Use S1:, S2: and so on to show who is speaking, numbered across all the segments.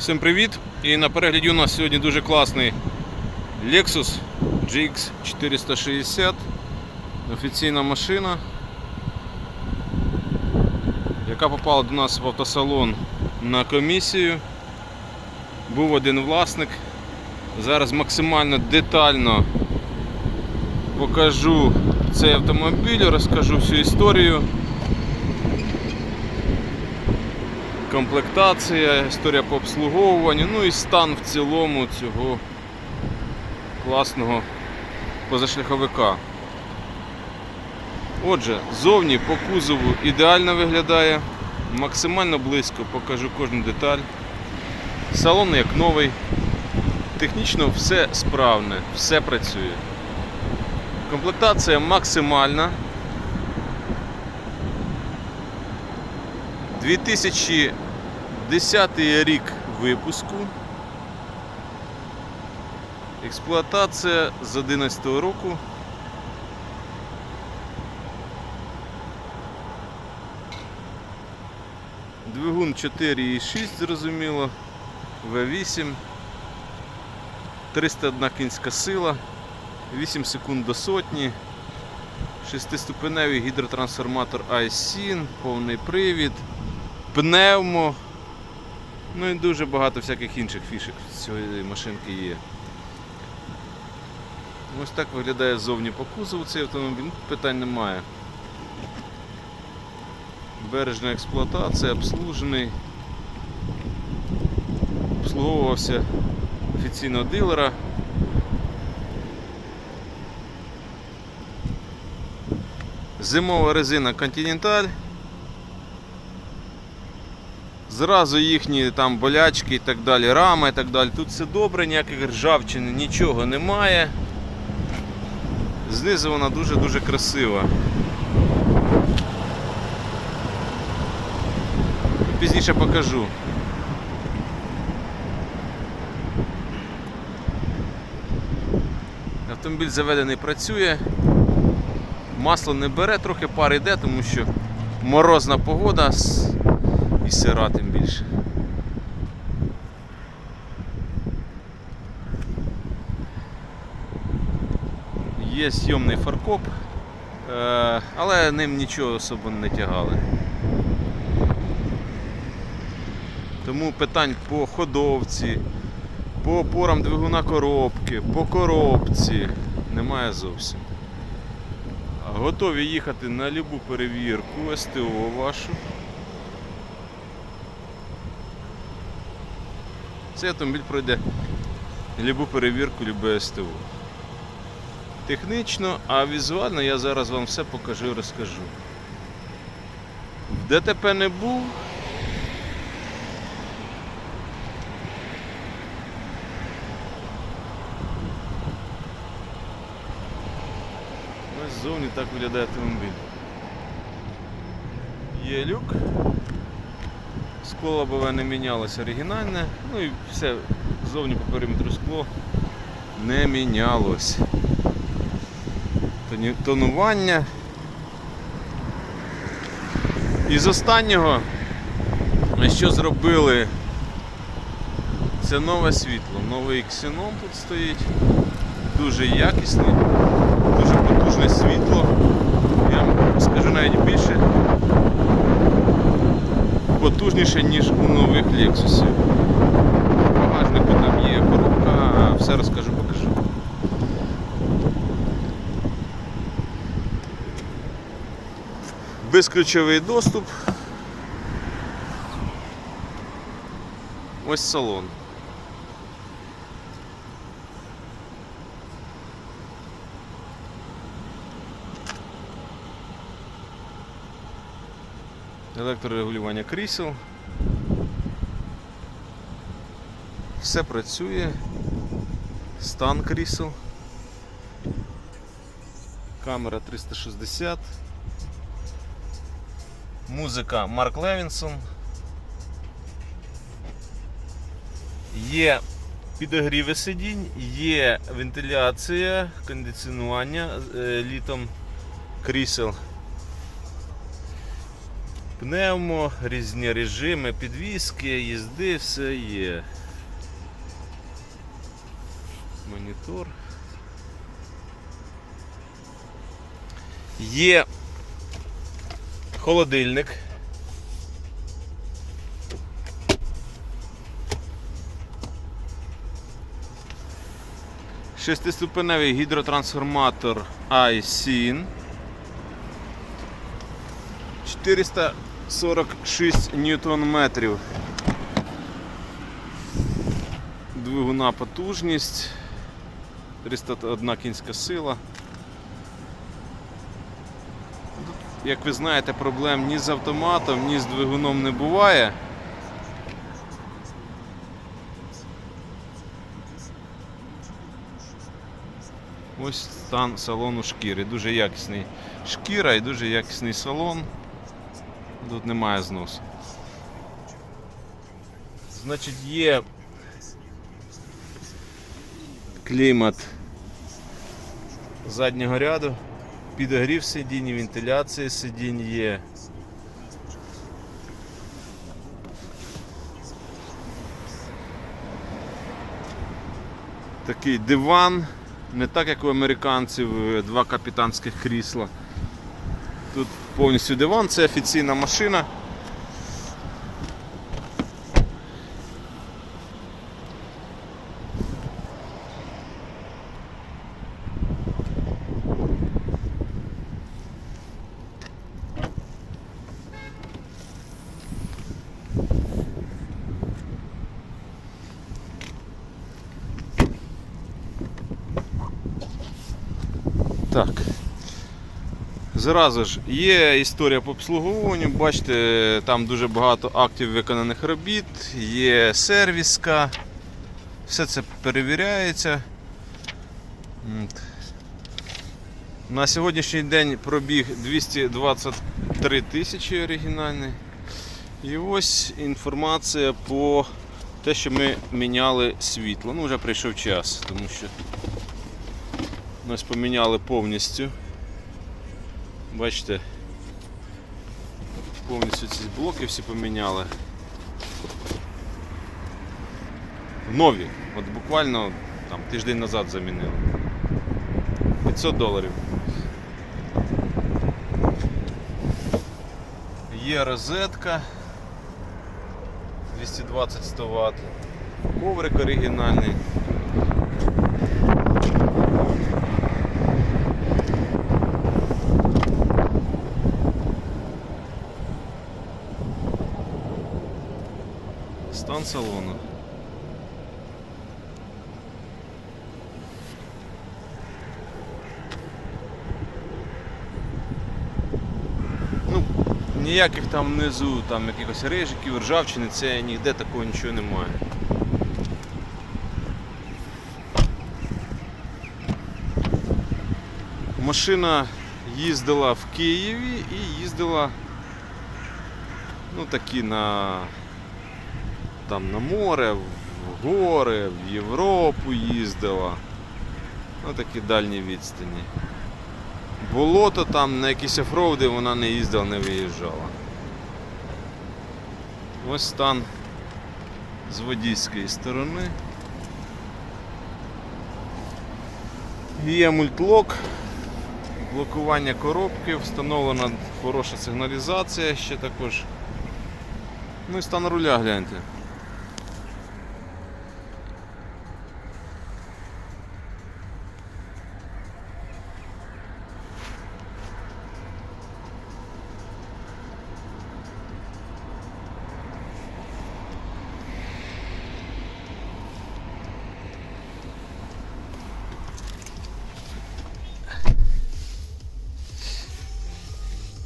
S1: Всім привіт! І на перегляді у нас сьогодні дуже класний Lexus GX 460. Офіційна машина, яка попала до нас в автосалон на комісію. Був один власник. Зараз максимально детально покажу цей автомобіль, розкажу всю історію. Комплектація, історія по обслуговуванню, ну і стан в цілому цього класного позашляховика. Отже, зовні по кузову ідеально виглядає, максимально близько покажу кожну деталь. Салон як новий, технічно все справне, все працює. Комплектація максимальна. 2010 рік випуску. Експлуатація з 11 року. Двигун 4,6 зрозуміло, V8, 301 кінська сила, 8 секунд до сотні, шестиступеневий гідротрансформатор iSyn, повний привід, пневмо. Ну і дуже багато всяких інших фішок з цієї машинки є. Ось так виглядає ззовні по кузову цей автомобіль, ну, питань немає. Бережна експлуатація, обслужений. Обслуговувався офіційного дилера. Зимова резина Continental. Зразу їхні там болячки і так далі, рама і так далі. Тут все добре, ніяких ржавчини, нічого немає. Знизу вона дуже-дуже красива. Пізніше покажу. Автомобіль заведений працює. Масло не бере, трохи пар йде, тому що морозна погода і сира тим більше. Є зйомний фаркоп, е, але ним нічого особо не тягали. Тому питань по ходовці, по опорам двигуна коробки, по коробці немає зовсім. Готові їхати на любу перевірку СТО вашу. Цей автомобіль пройде любу перевірку, любе СТО. Технічно, а візуально я зараз вам все покажу і розкажу. В ДТП не був. Ось ззовні так виглядає автомобіль. Є люк. Скло лобове не мінялося оригінальне, ну і все ззовні по периметру скло не мінялось. Тонування. Із останнього, що зробили, це нове світло. Новий ксенон тут стоїть. Дуже якісний, дуже потужне світло. Я вам скажу навіть більше. Потужніше, ніж у нових Lexus. В багажнику там є коробка, все розкажу, покажу. Безключовий доступ. Ось салон. Електрорегулювання крісел. Все працює. Стан крісел. Камера 360. Музика Марк Левінсон. Є підогріви сидінь, є вентиляція, кондиціонування е, літом крісел. Пневмо, різні режими, підвіски, їзди, все є. Монітор. Є холодильник. Шестиступеневий гідротрансформатор iSyn. 446 ньютон метрів. Двигуна потужність. 301 кінська сила. Як ви знаєте, проблем ні з автоматом, ні з двигуном не буває. Ось стан салону шкіри. Дуже якісний шкіра і дуже якісний салон. Тут немає зносу. Значить, є клімат заднього ряду, підогрів сидінь, вентиляція сидінь є. Такий диван, не так як у американців, два капітанських крісла. Тут повністю диван, це офіційна машина. Так. Зразу ж є історія по обслуговуванню. Бачите, там дуже багато актів виконаних робіт, є сервіска, все це перевіряється. На сьогоднішній день пробіг 223 тисячі оригінальний. І ось інформація по те, що ми міняли світло. Ну, вже прийшов час, тому що ось поміняли повністю. Бачите, повністю ці блоки всі поміняли. Нові. От буквально там тиждень назад замінили. 500 доларів. Є розетка 220-100 Вт. Коврик оригінальний. Стан салону. Ну, ніяких там внизу там якихось рижиків, ржавчини, це ніде такого нічого немає. Машина їздила в Києві і їздила ну такі на там на море, в гори, в Європу їздила. Ну такі дальні відстані. Болото там на якісь офроуди вона не їздила, не виїжджала. Ось стан з водійської сторони. Є мультлок, блокування коробки, встановлена хороша сигналізація ще також. Ну і стан руля гляньте.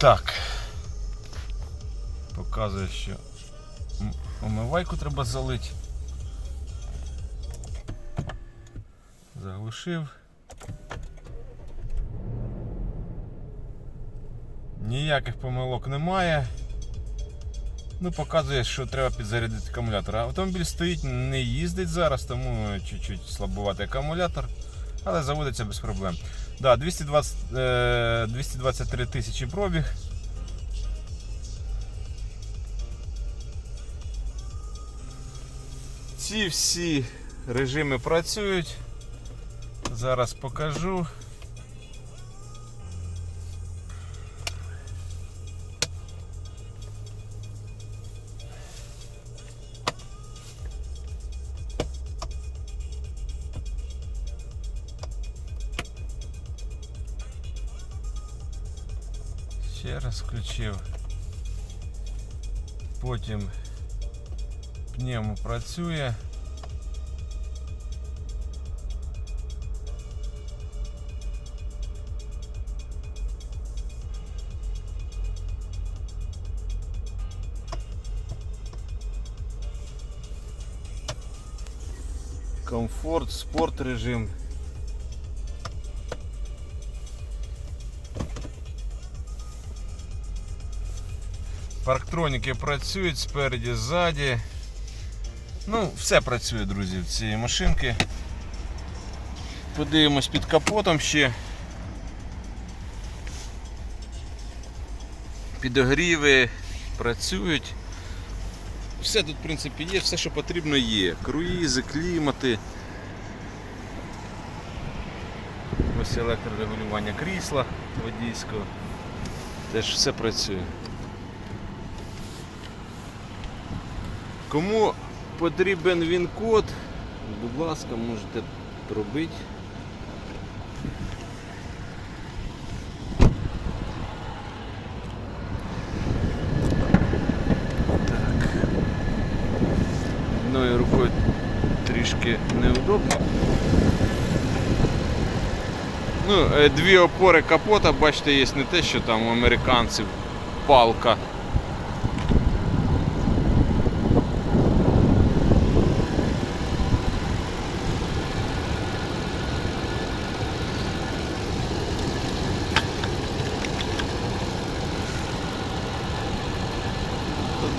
S1: Так. Показує, що омивайку треба залити. Заглушив. Ніяких помилок немає. Ну, показує, що треба підзарядити акумулятор. Автомобіль стоїть, не їздить зараз, тому чуть-чуть слабуватий акумулятор, але заводиться без проблем. Да, 220, 223 е, тисячі пробіг. Ці всі режими працюють. Зараз покажу. Ще раз включив. Потім пневмо працює. Комфорт, спорт режим. Парктроніки працюють спереді, ззаді. Ну, все працює, друзі, в цій машинки. Подивимось під капотом ще. Підогріви працюють. Все тут, в принципі, є, все, що потрібно є. Круїзи, клімати. Ось електрорегулювання крісла водійського. Теж все працює. Кому потрібен він-код, будь ласка, можете пробити. Одною рукою трішки неудобно. Ну, е, дві опори капота, бачите, є не те, що там у американців палка.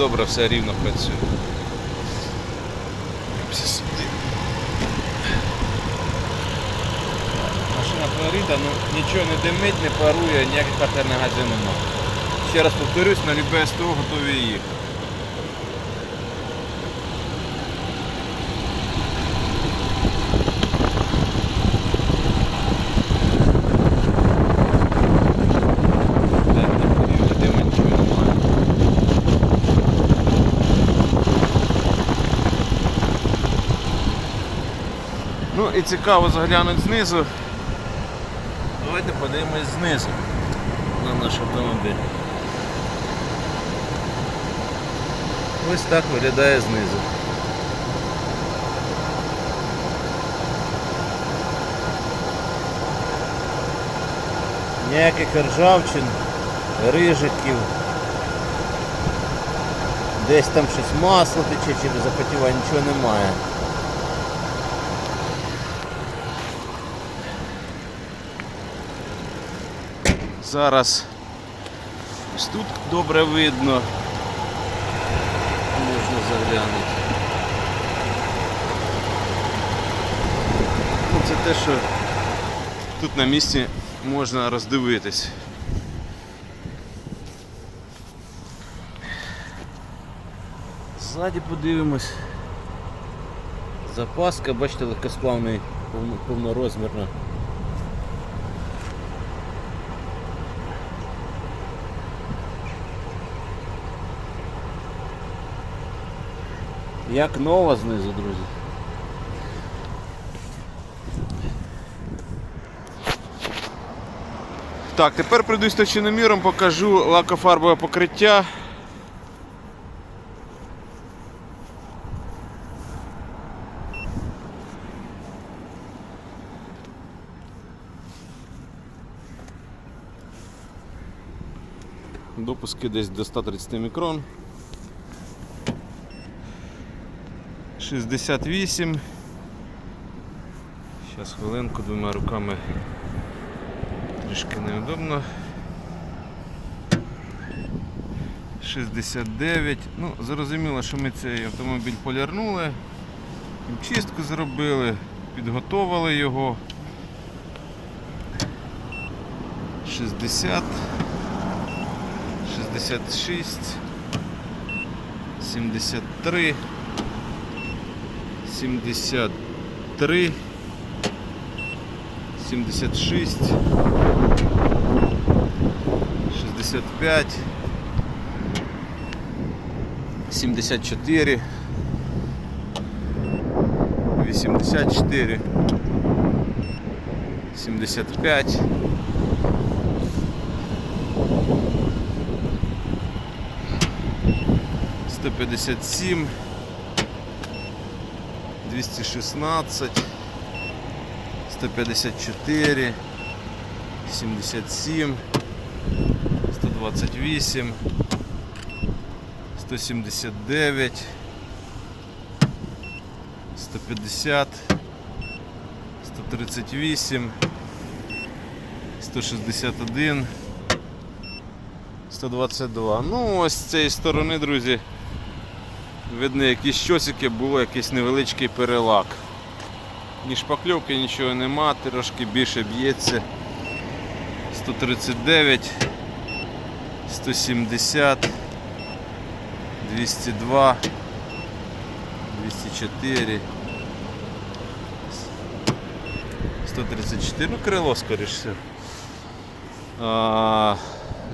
S1: Добре, все рівно працює. Машина Флорида, ну нічого не димить, не парує, ніяких партерних газів немає. Ще раз повторюсь, на любе СТО готові їхати. Де не подивиться, дима нічого немає. Ну і цікаво заглянути знизу. Давайте подивимось знизу на наш автомобіль. Ось так виглядає знизу. Ніяких ржавчин, рижиків. Десь там щось масло тече через запотівання, нічого немає. Зараз ось тут добре видно. Можна заглянути. Ну, це те, що тут на місці можна роздивитись. Ззаді подивимось. Запаска, бачите, легкосплавний повно- повнорозмірна. Як нова знизу, друзі. Так, тепер пройдусь точноміром, покажу лакофарбове покриття. Допуски десь до 130 мікрон. 68. Зараз хвилинку двома руками трішки неудобно. 69. Ну, зрозуміло, що ми цей автомобіль полярнули, чистку зробили, підготовили його. 60, 66, 73. 73, 76, 65, 74, 84, 75, 157, 216, 154, 77, 128, 179, 150, 138, 161, 122. Ну, ось з цієї сторони, друзі видно якісь щосики, було якийсь невеличкий перелак. Ні шпакльовки, нічого нема, трошки більше б'ється. 139, 170, 202, 204, 134, ну крило. А,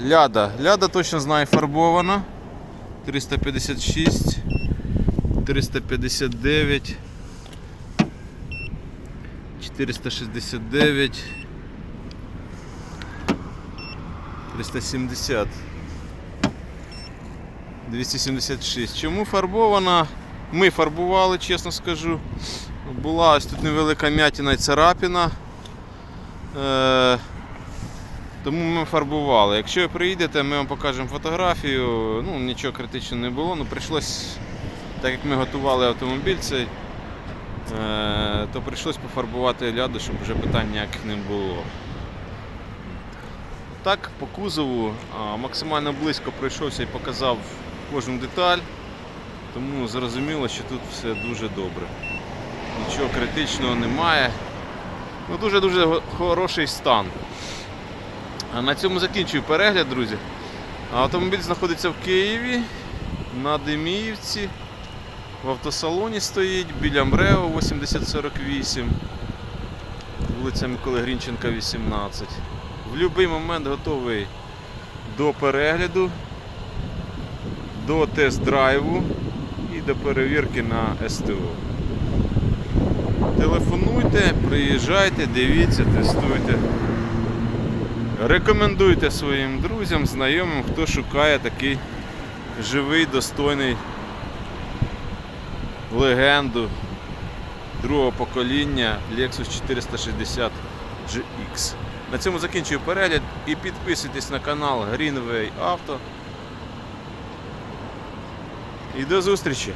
S1: Ляда. Ляда точно знаю фарбована. 356, 359, 469, 370, 276. Чому фарбована? Ми фарбували, чесно скажу. Була ось тут невелика м'ятіна і царапіна. Е, тому ми фарбували. Якщо ви приїдете, ми вам покажемо фотографію. Ну, нічого критичного не було. Ну, прийшлось, так як ми готували автомобіль цей, е, то прийшлось пофарбувати ляду, щоб вже питань ніяких не було. Так, по кузову максимально близько пройшовся і показав кожну деталь. Тому зрозуміло, що тут все дуже добре. Нічого критичного немає. Ну, дуже-дуже хороший стан. На цьому закінчую перегляд, друзі. Автомобіль знаходиться в Києві, на Деміївці. В автосалоні стоїть біля Мрео 8048, вулиця Миколи Грінченка, 18. В будь-який момент готовий до перегляду, до тест-драйву і до перевірки на СТО. Телефонуйте, приїжджайте, дивіться, тестуйте. Рекомендуйте своїм друзям, знайомим, хто шукає такий живий, достойний легенду другого покоління Lexus 460 GX. На цьому закінчую перегляд і підписуйтесь на канал Greenway Auto. І до зустрічі!